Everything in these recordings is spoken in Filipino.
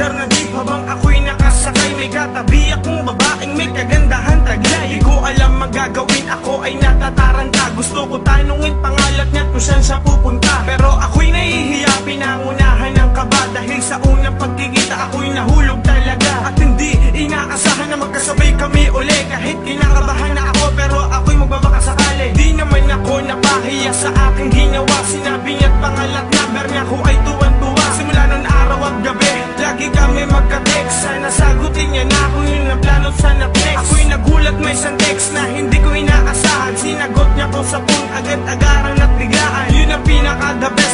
Andar na jeep habang ako'y nakasakay? May katabi akong babaeng may kagandahan. Taglay Di ko alam magagawin. Ako ay natataranta. Gusto ko tanungin pangalat niya kung saan siya pupunta agad-agaran at biglaan? Yun ang pinaka-the best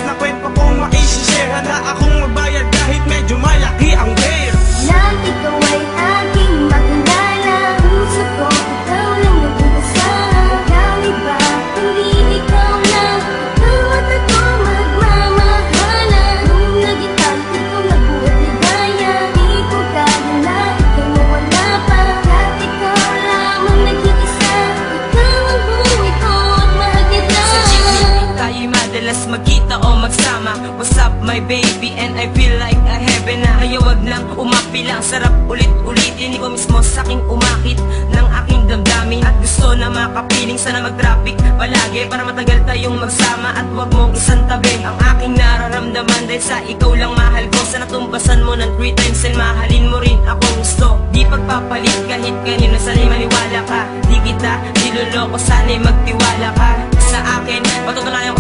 and I feel like a heaven na. Kaya wag nang umapi lang. Sarap ulit-ulitin. Ikaw mismo sa'king umakit ng aking damdamin. At gusto na makapiling Sana mag-traffic palagi Para matagal tayong magsama. At wag mong isang tabi Ang aking nararamdaman. Dahil sa ikaw lang mahal ko. Sana tumbasan mo ng three times And mahalin mo rin ako gusto. Di pagpapalit kahit kanino Sana'y maniwala ka. Di kita niloloko Sana'y magtiwala ka. Sa akin Patutunayan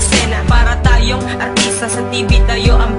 eksena. Para tayong artista sa TV Tayo ang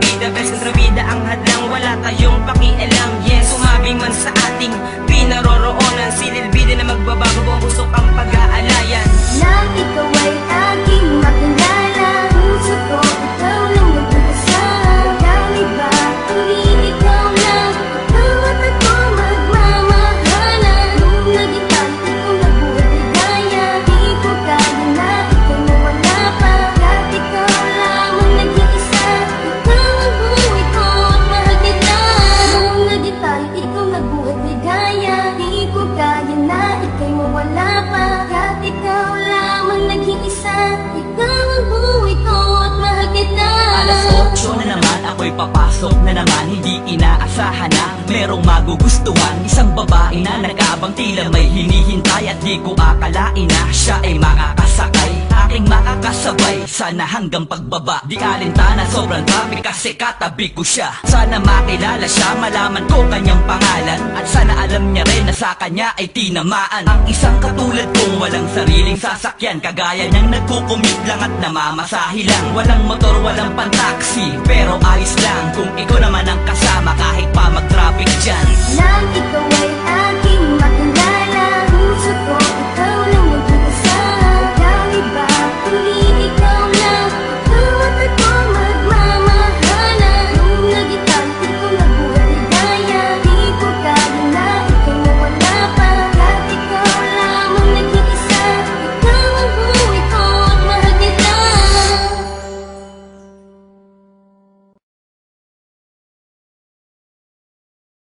ako'y papasok na naman Hindi inaasahan na merong magugustuhan. Isang babae na nagabang tila may hinihintay At di ko akalain na siya ay makakasakay. Aking makakasabay sana hanggang pagbaba Di alintana sobrang traffic kasi katabi ko siya. Sana makilala siya malaman ko kanyang pangalan sa kanya ay tinamaan. Ang isang katulad kong walang sariling sasakyan Kagaya niyang nagkukumit lang at namamasahi lang. Walang motor, walang pantaksi Pero ayos lang kung ikaw naman ang kasama kahit pa mag-traffic dyan